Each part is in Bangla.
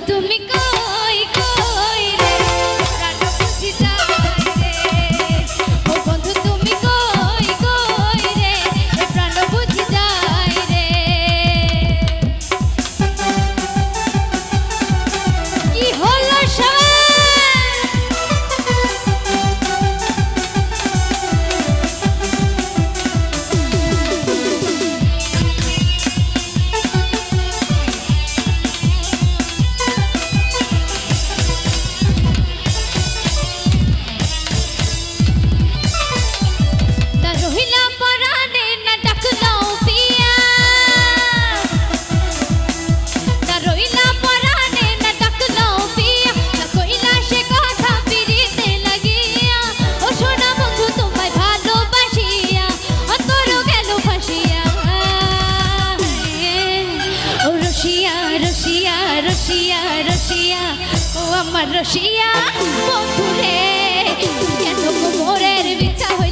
tu me রসিয়া বন্ধুরে কেন মোরের বিচার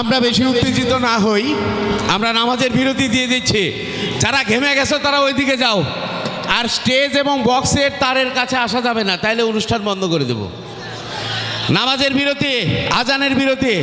আমরা বেশি উত্তেজিত না হই। আমরা নামাজের বিরতি দিয়ে দিচ্ছি। যারা ঘেমে গেছো, তারা ওইদিকে যাও। আর স্টেজ এবং বক্সের তারের কাছে আসা যাবে না, তাইলে অনুষ্ঠান বন্ধ করে দেব। নামাজের বিরতি, আজানের বিরতি।